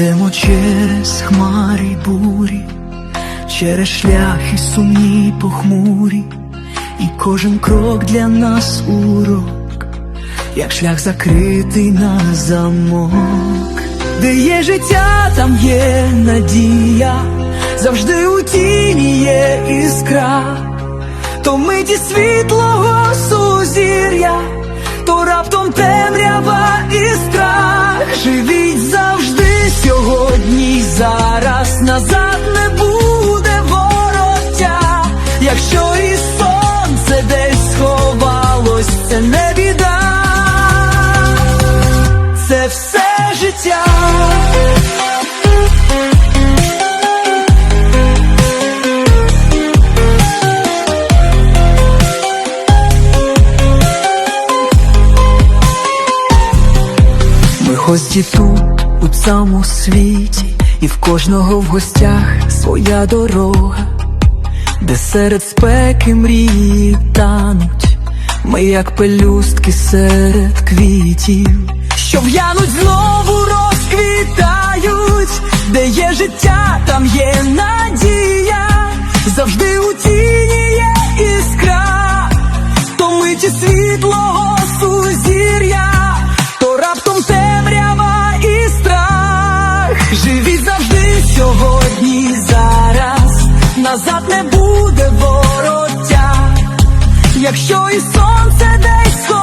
Йдемо через хмари й бурі, через шляхи сумні похмурі, і кожен крок для нас урок, як шлях закритий на замок, де є життя, там є надія, завжди у тіні є іскра, то миті світлого сузір'я, назад не буде вороття, якщо і сонце десь сховалось, це не біда, це все життя. Ми гості тут, у цьому світі, і в кожного в гостях своя дорога, де серед спеки мрії тануть, ми як пелюстки серед квітів, що в'януть знову розквітають, де є життя, там є надія, завжди Живіть завжди сьогодні, зараз. Назад не буде вороття, якщо і сонце десь сховалось,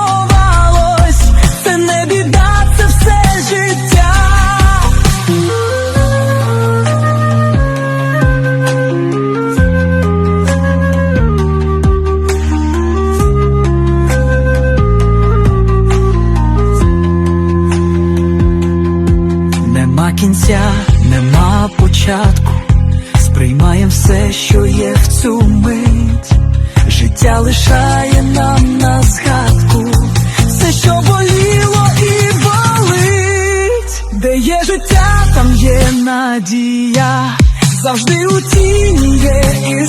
Нема кінця, нема початку, сприймаєм все, що є в цю мить. Життя лишає нам на згадку, все, що боліло і болить, де є життя, там є надія, завжди у тіні є іскра,